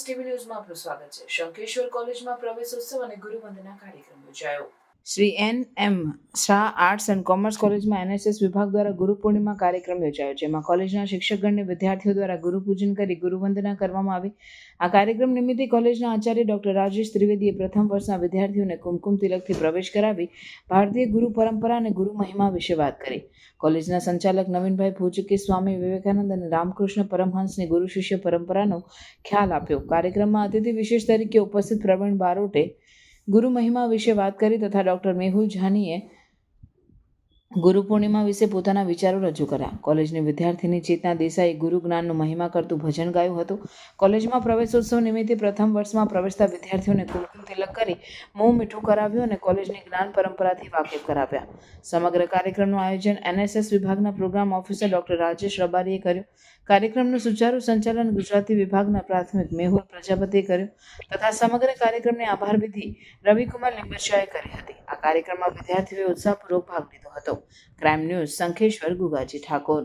TV ન્યૂઝમાં આપનું સ્વાગત છે. શંકેશ્વર કોલેજમાં પ્રવેશોત્સવ અને ગુરુવંદના કાર્યક્રમ યોજાયો. Shri N M Shah arts and commerce કોલેજમાં એનએસએસ વિભાગ દ્વારા ગુરુ પૂર્ણિમા કાર્યક્રમ યોજાયો, જેમાં કોલેજના શિક્ષકગણને વિદ્યાર્થીઓ દ્વારા ગુરુપૂજન કરી ગુરુવંદના કરવામાં આવી. આ કાર્યક્રમ નિમિત્તે કોલેજના આચાર્ય ડોક્ટર રાજેશ ત્રિવેદીએ પ્રથમ વર્ષના વિદ્યાર્થીઓને કુમકુમ તિલકથી પ્રવેશ કરાવી, ભારતીય ગુરુ પરંપરા અને ગુરુ મહિમા વિશે વાત કરી. કોલેજના સંચાલક નવીનભાઈ ભૂચકી સ્વામી વિવેકાનંદ અને રામકૃષ્ણ પરમહંસની ગુરુ શિષ્ય પરંપરાનો ખ્યાલ આપ્યો. કાર્યક્રમમાં અતિથિ વિશેષ તરીકે ઉપસ્થિત પ્રવીણ બારોટે ગુરુ મહિમા વિશે વાત કરી તથા ડૉક્ટર મેહુલ જાનીએ ગુરુ પૂર્ણિમા વિશે પોતાના વિચારો રજૂ કર્યા. કોલેજની વિદ્યાર્થીની ચેતના દેસાઈ ગુરુ જ્ઞાનનું મહિમા કરતું ભજન ગાયું હતું. કોલેજમાં પ્રવેશોત્સવ નિમિત્તે પ્રથમ વર્ષમાં પ્રવેશતા વિદ્યાર્થીઓને કુમકુમ તિલક કરી મોં મીઠું કરાવ્યું અને કોલેજની જ્ઞાન પરંપરાથી વાકેફ કરાવ્યા. સમગ્ર કાર્યક્રમનું આયોજન એનએસએસ વિભાગના પ્રોગ્રામ ઓફિસર ડોક્ટર રાજેશ રબારીએ કર્યું. કાર્યક્રમનું સુચારુ સંચાલન ગુજરાતી વિભાગના પ્રાથમિક મેહુલ પ્રજાપતિએ કર્યું તથા સમગ્ર કાર્યક્રમની આભાર વિધિ રવિકુમાર લીંબચિયાએ કરી હતી. કાર્યક્રમમાં વિદ્યાર્થીઓએ ઉત્સાહપૂર્વક ભાગ લીધો હતો. Crime news Shankheshwar Gugaji Thakor.